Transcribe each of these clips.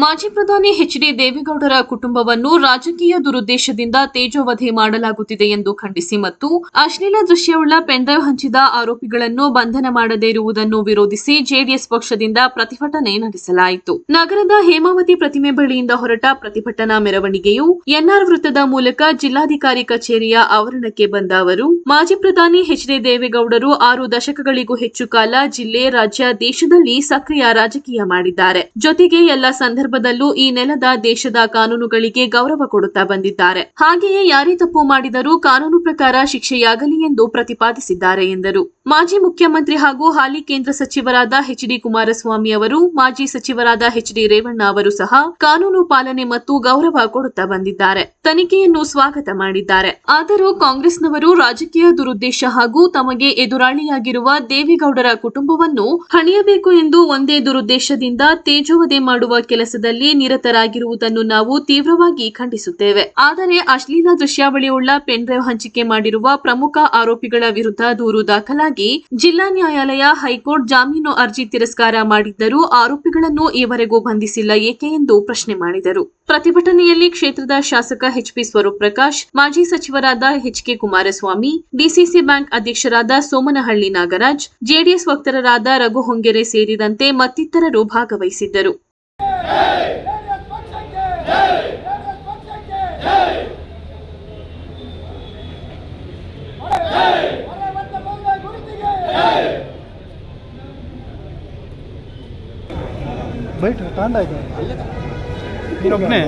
ಮಾಜಿ ಪ್ರಧಾನಿ H D ದೇವೇಗೌಡರ ಕುಟುಂಬವನ್ನು ರಾಜಕೀಯ ದುರುದ್ದೇಶದಿಂದ ತೇಜೋವಧೆ ಮಾಡಲಾಗುತ್ತಿದೆ ಎಂದು ಖಂಡಿಸಿ ಮತ್ತು ಅಶ್ಲೀಲ ದೃಶ್ಯವುಳ್ಳ ಪೆಂಡ್ರೈವ್ ಹಂಚಿದ ಆರೋಪಿಗಳನ್ನು ಬಂಧನ ಮಾಡದೇ ಇರುವುದನ್ನು ವಿರೋಧಿಸಿ ಜೆಡಿಎಸ್ ಪಕ್ಷದಿಂದ ಪ್ರತಿಭಟನೆ ನಡೆಸಲಾಯಿತು. ನಗರದ ಹೇಮಾವತಿ ಪ್ರತಿಮೆ ಬಳಿಯಿಂದ ಹೊರಟ ಪ್ರತಿಭಟನಾ ಮೆರವಣಿಗೆಯು ಎನ್ಆರ್ ವೃತ್ತದ ಮೂಲಕ ಜಿಲ್ಲಾಧಿಕಾರಿ ಕಚೇರಿಯ ಆವರಣಕ್ಕೆ ಬಂದ ಅವರು, ಮಾಜಿ ಪ್ರಧಾನಿ ಎಚ್ ಡಿ ದೇವೇಗೌಡರು ಆರು ದಶಕಗಳಿಗೂ ಹೆಚ್ಚು ಕಾಲ ಜಿಲ್ಲೆ, ರಾಜ್ಯ, ದೇಶದಲ್ಲಿ ಸಕ್ರಿಯ ರಾಜಕೀಯ ಮಾಡಿದ್ದಾರೆ. ಜೊತೆಗೆ ಎಲ್ಲ ಸಂದರ್ಭದಲ್ಲೂ ಈ ನೆಲದ ದೇಶದ ಕಾನೂನುಗಳಿಗೆ ಗೌರವ ಕೊಡುತ್ತಾ ಬಂದಿದ್ದಾರೆ. ಹಾಗೆಯೇ ಯಾರೇ ತಪ್ಪು ಮಾಡಿದರೂ ಕಾನೂನು ಪ್ರಕಾರ ಶಿಕ್ಷೆಯಾಗಲಿ ಎಂದು ಪ್ರತಿಪಾದಿಸಿದ್ದಾರೆ ಎಂದರು. ಮಾಜಿ ಮುಖ್ಯಮಂತ್ರಿ ಹಾಗೂ ಹಾಲಿ ಕೇಂದ್ರ ಸಚಿವರಾದ ಎಚ್ ಡಿ ಕುಮಾರಸ್ವಾಮಿ ಅವರು, ಮಾಜಿ ಸಚಿವರಾದ ಎಚ್ ಡಿ ರೇವಣ್ಣ ಅವರು ಸಹ ಕಾನೂನು ಪಾಲನೆ ಮತ್ತು ಗೌರವ ಕೊಡುತ್ತಾ ಬಂದಿದ್ದಾರೆ. ತನಿಖೆಯನ್ನು ಸ್ವಾಗತ ಮಾಡಿದ್ದಾರೆ. ಆದರೂ ಕಾಂಗ್ರೆಸ್ನವರು ರಾಜಕೀಯ ದುರುದ್ದೇಶ ಹಾಗೂ ತಮಗೆ ಎದುರಾಳಿಯಾಗಿರುವ ದೇವೇಗೌಡರ ಕುಟುಂಬವನ್ನು ಹಣಿಯಬೇಕು ಎಂದು ಒಂದೇ ದುರುದ್ದೇಶದಿಂದ ತೇಜೋವದೆ ಮಾಡುವ ಕೆಲಸದಲ್ಲಿ ನಿರತರಾಗಿರುವುದನ್ನು ನಾವು ತೀವ್ರವಾಗಿ ಖಂಡಿಸುತ್ತೇವೆ. ಆದರೆ ಅಶ್ಲೀಲ ದೃಶ್ಯಾವಳಿಯುಳ್ಳ ಪೆನ್ಡ್ರೈವ್ ಹಂಚಿಕೆ ಮಾಡಿರುವ ಪ್ರಮುಖ ಆರೋಪಿಗಳ ವಿರುದ್ಧ ದೂರು ದಾಖಲಾಗಿ ಜಿಲ್ಲಾ ನ್ಯಾಯಾಲಯ ಹೈಕೋರ್ಟ್ ಜಾಮೀನು ಅರ್ಜಿ ತಿರಸ್ಕಾರ ಮಾಡಿದ್ದರೂ ಆರೋಪಿಗಳನ್ನು ಈವರೆಗೂ ಬಂಧಿಸಿಲ್ಲ ಏಕೆ ಎಂದು ಪ್ರಶ್ನೆ ಮಾಡಿದರು. ಪ್ರತಿಭಟನೆಯಲ್ಲಿ ಕ್ಷೇತ್ರದ ಶಾಸಕ ಎಚ್ಪಿ ಸ್ವರೂಪ್ ಪ್ರಕಾಶ್ ಮಾಜಿ ಸಚಿವರಾದ ಎಚ್ಕೆ ಕುಮಾರಸ್ವಾಮಿ, ಡಿಸಿಸಿ ಬ್ಯಾಂಕ್ ಅಧ್ಯಕ್ಷರಾದ ಸೋಮನಹಳ್ಳಿ ನಾಗರಾಜ್, ಜೆಡಿಎಸ್ ವಕ್ತಾರರಾದ ರಘು ಹೊಂಗೆರೆ ಸೇರಿದಂತೆ ಮತ್ತಿತರರು ಭಾಗವಹಿಸಿದ್ದರು ಜೆಡಿಎಸ್ ಪಕ್ಷಕ್ಕೆ ಜೆಡಿಎಸ್ ಪಕ್ಷಕ್ಕೆ ಹೊರ ಬಂದ ಬಂದ ಗುರುತಿಗೆ ಬೈಟ್ ತಾಂಡ ಇದೆ. ನೀನೊಬ್ಬನೇ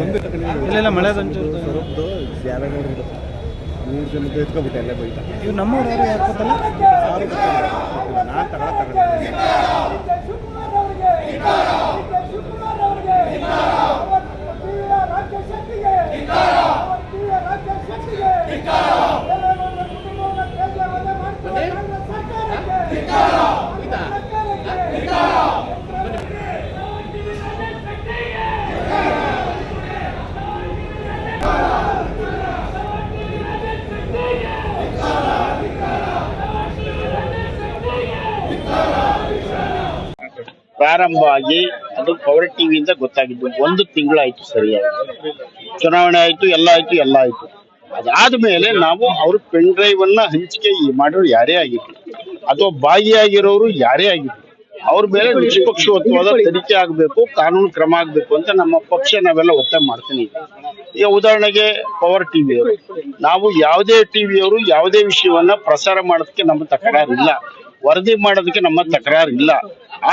ಇಲ್ಲೆಲ್ಲ ಮಳೆ ಬಂಚು ಮೂರು ಜನದ ಎತ್ಕೊಬಿಟ್ಟೆ ಅಲ್ಲೇ ಬೈಟ್ ಇವು ನಮ್ಮವ್ರು ಯಾರು ಯಾರು ಯಾರು ಗೊತ್ತಿಲ್ಲ ನಾನು ತಗೊಳ ತಗೊಂಡೆ ಪ್ರಾರಂಭ ಆಗಿ ಅದು ಪವರ್ ಟಿವಿಯಿಂದ ಗೊತ್ತಾಗಿದ್ದು. ಒಂದು ತಿಂಗಳಾಯ್ತು ಸರಿಯಾಗಿ. ಚುನಾವಣೆ ಆಯ್ತು, ಎಲ್ಲ ಆಯ್ತು ಎಲ್ಲ ಆಯ್ತು. ಅದಾದ ಮೇಲೆ ನಾವು ಅವ್ರ ಪೆನ್ ಡ್ರೈವ್ ಅನ್ನ ಹಂಚಿಕೆ ಮಾಡೋರು ಯಾರೇ ಆಗಿರ್ಲಿ, ಅಥವಾ ಭಾಗಿಯಾಗಿರೋರು ಯಾರೇ ಆಗಿರ್ಲಿ, ಅವ್ರ ಮೇಲೆ ನಿಷ್ಪಕ್ಷಪಾತವಾದ ತನಿಖೆ ಆಗಬೇಕು, ಕಾನೂನು ಕ್ರಮ ಆಗಬೇಕು ಅಂತ ನಮ್ಮ ಪಕ್ಷ ನಾವೆಲ್ಲ ಒತ್ತಾಯ ಮಾಡ್ತೀನಿ. ಈಗ ಉದಾಹರಣೆಗೆ ಪವರ್ ಟಿವಿ ಅವರು. ನಾವು ಯಾವುದೇ ಟಿವಿಯವರು ಯಾವುದೇ ವಿಷಯವನ್ನ ಪ್ರಸಾರ ಮಾಡೋದಕ್ಕೆ ನಮ್ಮ ತಕರಾರಿಲ್ಲ. ವರದಿ ಮಾಡೋದಕ್ಕೆ ನಮ್ಮ ತಕರಾರಿಲ್ಲ.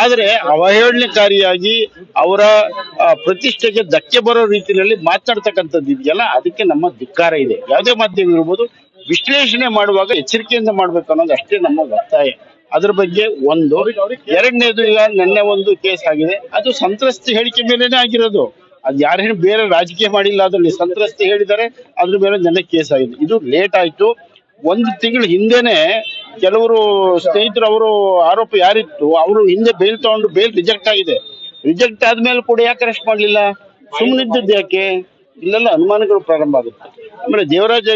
ಆದ್ರೆ ಅವಹೇಳನಕಾರಿಯಾಗಿ ಅವರ ಪ್ರತಿಷ್ಠೆಗೆ ಧಕ್ಕೆ ಬರೋ ರೀತಿಯಲ್ಲಿ ಮಾತಾಡ್ತಕ್ಕಂಥದ್ದು ಇದೆಯಲ್ಲ, ಅದಕ್ಕೆ ನಮ್ಮ ಧಿಕ್ಕಾರ ಇದೆ. ಯಾವುದೇ ಮಾಧ್ಯಮ ಇರ್ಬೋದು, ವಿಶ್ಲೇಷಣೆ ಮಾಡುವಾಗ ಎಚ್ಚರಿಕೆಯಿಂದ ಮಾಡ್ಬೇಕು ಅನ್ನೋದು ಅಷ್ಟೇ ನಮ್ಮ ಒತ್ತಾಯ. ಅದ್ರ ಬಗ್ಗೆ ಒಂದು. ಎರಡನೇದು ಈಗ ನಿನ್ನೆ ಒಂದು ಕೇಸ್ ಆಗಿದೆ. ಅದು ಸಂತ್ರಸ್ತಿ ಹೇಳಿಕೆ ಮೇಲೇನೆ ಆಗಿರೋದು. ಅದು ಯಾರೇನು ಬೇರೆ ರಾಜಕೀಯ ಮಾಡಿಲ್ಲ, ಅದರಲ್ಲಿ ಸಂತ್ರಸ್ತಿ ಹೇಳಿದ್ದಾರೆ, ಅದ್ರ ಮೇಲೆ ನಿನ್ನೆ ಕೇಸ್ ಆಗಿದೆ. ಇದು ಲೇಟ್ ಆಯ್ತು. ಒಂದು ತಿಂಗಳ ಹಿಂದೆನೆ ಕೆಲವರು ಸ್ನೇಹಿತರು, ಅವರು ಆರೋಪ ಯಾರಿತ್ತು? ಅವರು ಹಿಂದೆ ಬೇಲ್ ತಗೊಂಡು ಬೇಲ್ ರಿಜೆಕ್ಟ್ ಆಗಿದೆ. ರಿಜೆಕ್ಟ್ ಆದ್ಮೇಲೆ ಕೂಡ ಯಾಕೆ ಅರೆಸ್ಟ್ ಮಾಡ್ಲಿಲ್ಲ? ಸುಮ್ಮನಿದ್ದದ್ದು ಯಾಕೆ? ಇಲ್ಲೆಲ್ಲ ಅನುಮಾನಗಳು ಪ್ರಾರಂಭ ಆಗುತ್ತೆ. ಆಮೇಲೆ ದೇವರಾಜ